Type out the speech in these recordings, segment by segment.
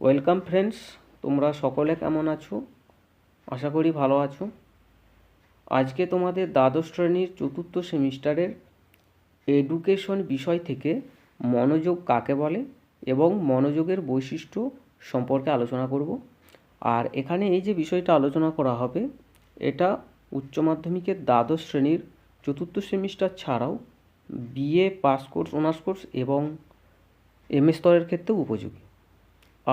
Welcome friends তোমরা সকলে কেমন আছো? আশা করি ভালো আছো। আজকে তোমাদের দ্বাদশ শ্রেণির চতুর্থ সেমিস্টারের এডুকেশন বিষয় থেকে মনোযোগ কাকে বলে এবং মনোযোগের বৈশিষ্ট্য সম্পর্কে আলোচনা করব। আর এখানে এই যে বিষয়টা আলোচনা করা হবে, এটা উচ্চ মাধ্যমিকের দ্বাদশ শ্রেণির চতুর্থ সেমিস্টার ছাড়াও BA pass course honours course এবং এম স্তরের ক্ষেত্রেও উপযোগী।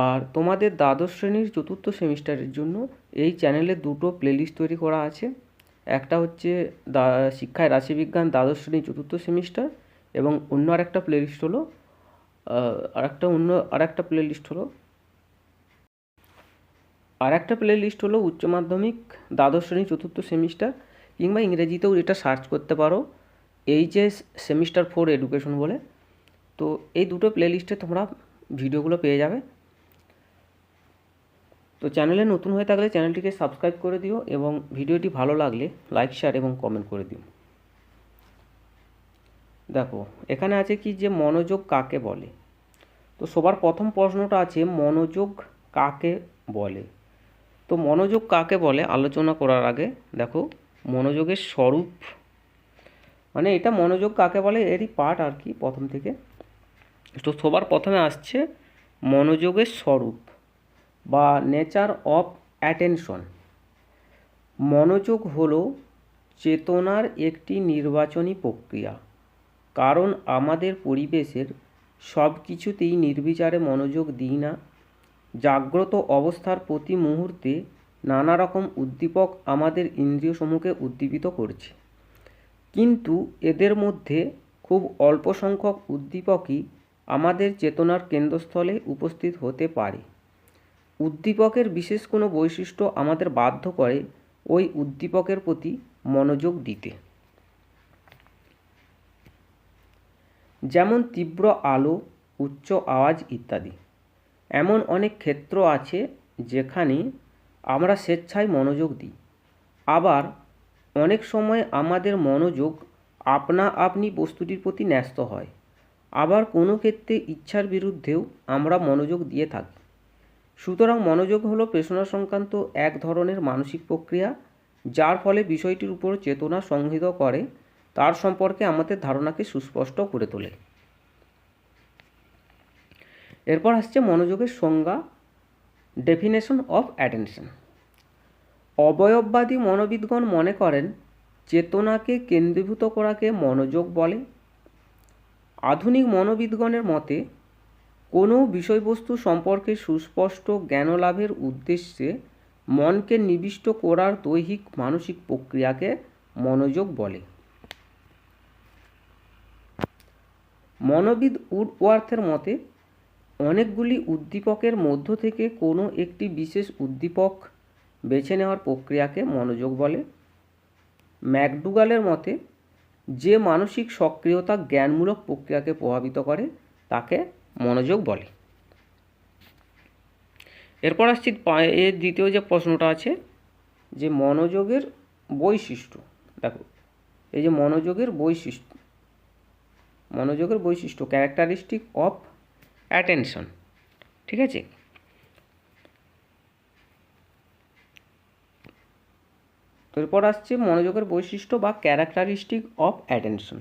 আর তোমাদের দ্বাদশ শ্রেণির চতুর্থ সেমিস্টারের জন্য এই চ্যানেলে দুটো প্লেলিস্ট তৈরি করা আছে। একটা হচ্ছে দা, শিক্ষায় রাশিবিজ্ঞান দ্বাদশ শ্রেণি চতুর্থ সেমিস্টার এবং অন্য আরেকটা প্লেলিস্ট হলো আরেকটা অন্য, আরেকটা প্লেলিস্ট হলো আর একটা প্লেলিস্ট হলো উচ্চ মাধ্যমিক দ্বাদশ শ্রেণি চতুর্থ সেমিস্টার কিংবা ইংরেজিতেও এটা সার্চ করতে পারো, এইচএস সেমিস্টার ফোর এডুকেশন বলে। তো এই দুটো প্লেলিস্টে তোমরা ভিডিওগুলো পেয়ে যাবে। তো চ্যানেলে নতুন হয়ে থাকলে চ্যানেলটিকে সাবস্ক্রাইব করে দিও এবং ভিডিওটি ভালো লাগলে লাইক শেয়ার এবং কমেন্ট করে দিও। দেখো, এখানে আছে কি যে মনোযোগ কাকে বলে? তো সবার প্রথম প্রশ্নটা আছে, মনোযোগ কাকে বলে? তো মনোযোগ কাকে বলে? আলোচনা করার আগে দেখো, মনোযোগের স্বরূপ। মানে এটা মনোযোগ কাকে বলে? এরই পার্ট আর কি প্রথম থেকে। তো সবার প্রথমে আসছে মনোযোগের স্বরূপ। বা নেচার অফ অ্যাটেনশন। মনোযোগ হল চেতনার একটি নির্বাচনী প্রক্রিয়া। কারণ আমাদের পরিবেশের সব কিছুতেই নির্বিচারে মনোযোগ দিই না। জাগ্রত অবস্থার প্রতি মুহূর্তে নানা রকম উদ্দীপক আমাদের ইন্দ্রিয়সমূহকে উদ্দীপিত করছে। কিন্তু এদের মধ্যে খুব অল্প সংখ্যক উদ্দীপকই আমাদের চেতনার কেন্দ্রস্থলে উপস্থিত হতে পারে। উদ্দীপকের বিশেষ কোনো বৈশিষ্ট্য আমাদের বাধ্য করে ওই উদ্দীপকের প্রতি মনোযোগ দিতে। যেমন তীব্র আলো, উচ্চ আওয়াজ ইত্যাদি। এমন অনেক ক্ষেত্র আছে যেখানে আমরা স্বেচ্ছায় মনোযোগ দিই। আবার অনেক সময় আমাদের মনোযোগ আপনা আপনি বস্তুটির প্রতি ন্যস্ত হয়। আবার কোনো ক্ষেত্রে ইচ্ছার বিরুদ্ধেও আমরা মনোযোগ দিয়ে থাকি। সুতরাং মনোযোগ হলো পেশনা সংক্রান্ত এক ধরনের মানসিক প্রক্রিয়া, যার ফলে বিষয়টির উপর চেতনা সংহিত করে, তার সম্পর্কে আমাদের ধারণাকে সুস্পষ্ট করে তোলে। এরপর আসছে মনোযোগের সংজ্ঞা ডেফিনেশন অফ অ্যাটেনশন অবয়ববাদী মনোবিদগণ মনে করেন, চেতনাকে কেন্দ্রীভূত করাকে মনোযোগ বলে। আধুনিক মনোবিদগণের মতে কোনো বিষয়বস্তু সম্পর্কে সুস্পষ্ট জ্ঞান লাভের উদ্দেশ্যে মনকে নিবিষ্ট করার দৈহিক মানসিক প্রক্রিয়াকে মনোযোগ বলে। মনোবিদ উডওয়ার্থের মতে, অনেকগুলি উদ্দীপকের মধ্য থেকে কোনো একটি বিশেষ উদ্দীপক বেছে নেওয়ার প্রক্রিয়াকে মনোযোগ বলে। ম্যাকডুগালের মতে, যে মানসিক সক্রিয়তা জ্ঞানমূলক প্রক্রিয়াকে প্রভাবিত করে, তাকে মনোযোগ বলে। এরপর আসছি এর দ্বিতীয় যে প্রশ্নটা আছে, যে মনোযোগের বৈশিষ্ট্য। দেখো, এই যে মনোযোগের বৈশিষ্ট্য মনোযোগের বৈশিষ্ট্য ক্যারেক্টারিস্টিক অফ অ্যাটেনশন ঠিক আছে? এরপর আসছে মনোযোগের বৈশিষ্ট্য বা ক্যারেক্টারিস্টিক অফ অ্যাটেনশন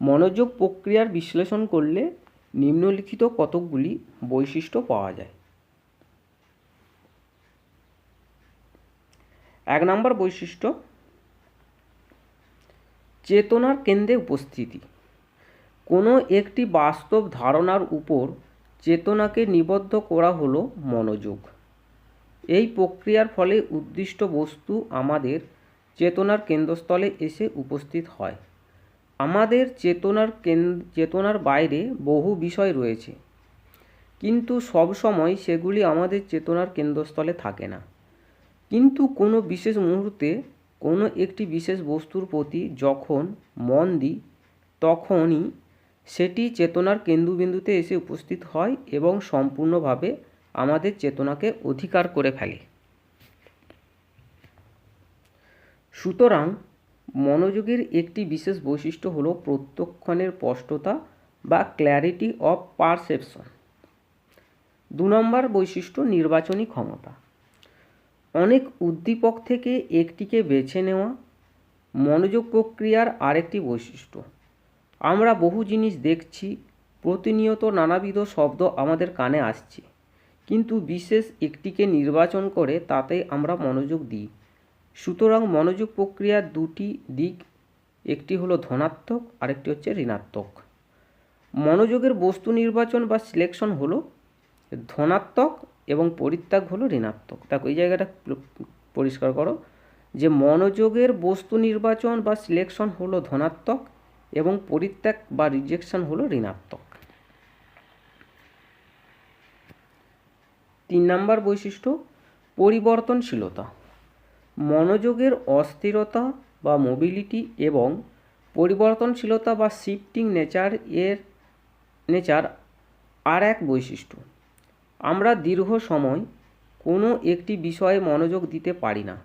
মনোযোগ প্রক্রিয়ার বিশ্লেষণ করলে নিম্নলিখিত কতকগুলি বৈশিষ্ট্য পাওয়া যায়? এক নম্বর বৈশিষ্ট্য, চেতনার কেন্দ্রে উপস্থিতি। কোনো একটি বাস্তব ধারণার উপর চেতনাকে নিবদ্ধ করা হলো মনোযোগ। এই প্রক্রিয়ার ফলে উদ্দিষ্ট বস্তু আমাদের চেতনার কেন্দ্রস্থলে এসে উপস্থিত হয়। আমাদের চেতনার চেতনার বাইরে বহু বিষয় রয়েছে। কিন্তু সব সময় সেগুলি আমাদের চেতনার কেন্দ্রস্থলে থাকে না। কিন্তু কোনো বিশেষ মুহূর্তে কোনো একটি বিশেষ বস্তুর প্রতি যখন মন দিই, তখনই সেটি চেতনার কেন্দ্রবিন্দুতে এসে উপস্থিত হয় এবং সম্পূর্ণভাবে আমাদের চেতনাকে অধিকার করে ফেলে। সুতরাং মনোযোগের একটি বিশেষ বৈশিষ্ট্য হলো প্রত্যক্ষণের স্পষ্টতা বা ক্ল্যারিটি অফ পারসেপশন দু নম্বর বৈশিষ্ট্য, নির্বাচনী ক্ষমতা। অনেক উদ্দীপক থেকে একটিকে বেছে নেওয়া মনোযোগ প্রক্রিয়ার আরেকটি বৈশিষ্ট্য। আমরা বহু জিনিস দেখছি, প্রতিনিয়ত নানাবিধ শব্দ আমাদের কানে আসছে, কিন্তু বিশেষ একটিকে নির্বাচন করে তাতে আমরা মনোযোগ দিই। সুতরাং মনোযোগ প্রক্রিয়ার দুটি দিক, একটি হলো ধনাত্মক, আরেকটি হচ্ছে ঋণাত্মক। মনোযোগের বস্তু নির্বাচন বা সিলেকশন হলো ধনাত্মক এবং পরিত্যাগ হলো ঋণাত্মক। দেখো, এই জায়গাটা পরিষ্কার করো যে মনোযোগের বস্তু নির্বাচন বা সিলেকশন হলো ধনাত্মক এবং পরিত্যাগ বা রিজেকশন হলো ঋণাত্মক। তিন নাম্বার বৈশিষ্ট্য, পরিবর্তনশীলতা। মনোযোগের অস্থিরতা বা মোবিলিটি এবং পরিবর্তনশীলতা বা শিফটিং নেচার এর নেচার আর এক বৈশিষ্ট্য। আমরা দীর্ঘ সময় কোনো একটি বিষয়ে মনোযোগ দিতে পারি না।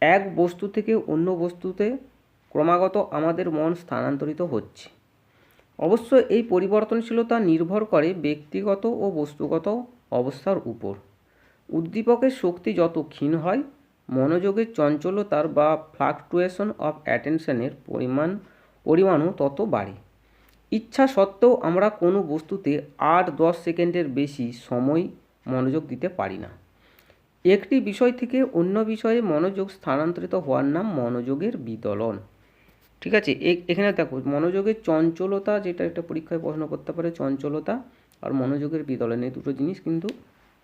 এক বস্তু থেকে অন্য বস্তুতে ক্রমাগত আমাদের মন স্থানান্তরিত হচ্ছে। অবশ্য এই পরিবর্তনশীলতা নির্ভর করে ব্যক্তিগত ও বস্তুগত অবস্থার উপর। উদ্দীপকের শক্তি যত ক্ষীণ হয় মনোযোগের চঞ্চলতার বা ফ্লাকচুয়েশন অফ অ্যাটেনশনের পরিমাণ, পরিমাণও তত বাড়ে। ইচ্ছা সত্ত্বেও আমরা কোনো বস্তুতে আট দশ সেকেন্ডের বেশি সময় মনোযোগ দিতে পারি না। একটি বিষয় থেকে অন্য বিষয়ে মনোযোগ স্থানান্তরিত হওয়ার নাম মনোযোগের বিদলন ঠিক আছে? এখানে দেখো, মনোযোগের চঞ্চলতা যেটা একটা পরীক্ষায় প্রশ্ন করতে পারে, চঞ্চলতা আর মনোযোগের বিদলন এই দুটো জিনিস কিন্তু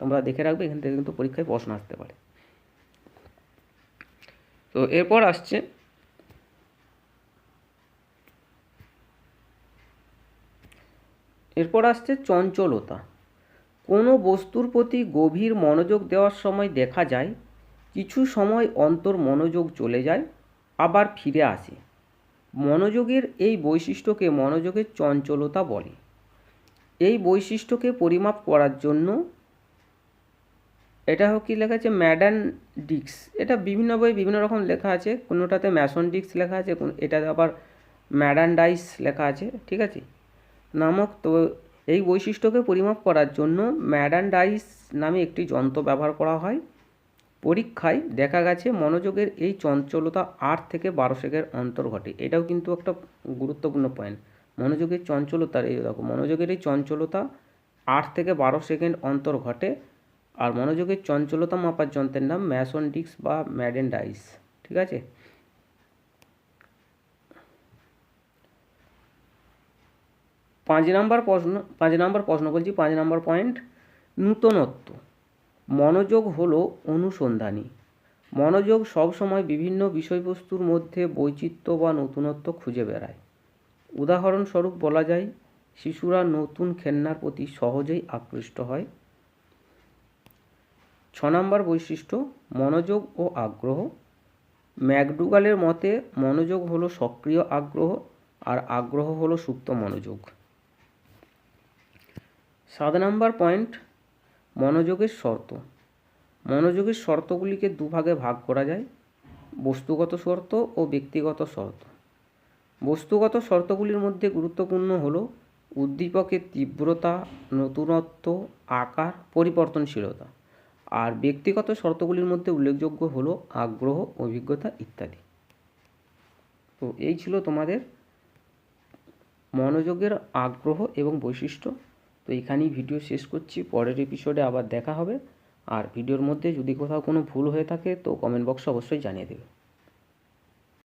তোমরা দেখে রাখবে, এখান থেকে কিন্তু পরীক্ষায় প্রশ্ন আসতে পারে। তো এরপর আসছে এরপর আসছে চঞ্চলতা। কোনো বস্তুর প্রতি গভীর মনোযোগ দেওয়ার সময় দেখা যায়, কিছু সময় অন্তর মনোযোগ চলে যায়, আবার ফিরে আসে। মনোযোগের এই বৈশিষ্ট্যকে মনোযোগের চঞ্চলতা বলে। এই বৈশিষ্ট্যকে পরিমাপ করার জন্য এটা হোক কি লেখা আছে ম্যাডান ডিক্স এটা বিভিন্ন বই, বিভিন্ন রকম লেখা আছে। কোনোটাতে ম্যাসন ডিক্স লেখা আছে, কোন এটাতে আবার ম্যাডান ডাইস লেখা আছে, ঠিক আছে? নামক তো এই বৈশিষ্ট্যকে পরিমাপ করার জন্য ম্যাডান ডাইস নামে একটি যন্ত্র ব্যবহার করা হয়। পরীক্ষায় দেখা গেছে মনোযোগের এই চঞ্চলতা আট থেকে বারো সেকেন্ড অন্তর ঘটে। এটাও কিন্তু একটা গুরুত্বপূর্ণ পয়েন্ট মনোযোগের চঞ্চলতার এই দেখো মনোযোগের এই চঞ্চলতা আট থেকে বারো সেকেন্ড অন্তর ঘটে। আর মনোযোগের চঞ্চলতা মাপার যন্ত্রের নাম ম্যাসন ডিক্স বা ম্যাডেন ডাইস, ঠিক আছে? পাঁচ নাম্বার প্রশ্ন, পাঁচ নাম্বার প্রশ্ন বলছি, পাঁচ নাম্বার পয়েন্ট নূতনত্ব। মনোযোগ হলো অনুসন্ধানী। মনোযোগ সবসময় বিভিন্ন বিষয়বস্তুর মধ্যে বৈচিত্র্য বা নতুনত্ব খুঁজে বেড়ায়। উদাহরণস্বরূপ বলা যায়, শিশুরা নতুন খেলনার প্রতি সহজেই আকৃষ্ট হয়। ছ নম্বর বৈশিষ্ট্য, মনোযোগ ও আগ্রহ। ম্যাকডুগালের মতে, মনোযোগ হলো সক্রিয় আগ্রহ আর আগ্রহ হলো সুপ্ত মনোযোগ। সাত নম্বর পয়েন্ট, মনোযোগের শর্ত। মনোযোগের শর্তগুলিকে দুভাগে ভাগ করা যায়, বস্তুগত শর্ত ও ব্যক্তিগত শর্ত। বস্তুগত শর্তগুলির মধ্যে গুরুত্বপূর্ণ হলো উদ্দীপকের তীব্রতা, নতুনত্ব, আকার, পরিবর্তনশীলতা। আর ব্যক্তিগত শর্তগুলির মধ্যে উল্লেখযোগ্য হলো আগ্রহ, অভিজ্ঞতা ইত্যাদি। তো এই ছিল তোমাদের মনোযোগের আগ্রহ এবং বৈশিষ্ট্য। তো এখানেই ভিডিও শেষ করছি। পরের এপিসোডে আবার দেখা হবে। আর ভিডিওর মধ্যে যদি কোথাও কোনো ভুল হয়ে থাকে তো কমেন্ট বক্সে অবশ্যই জানিয়ে দেবে।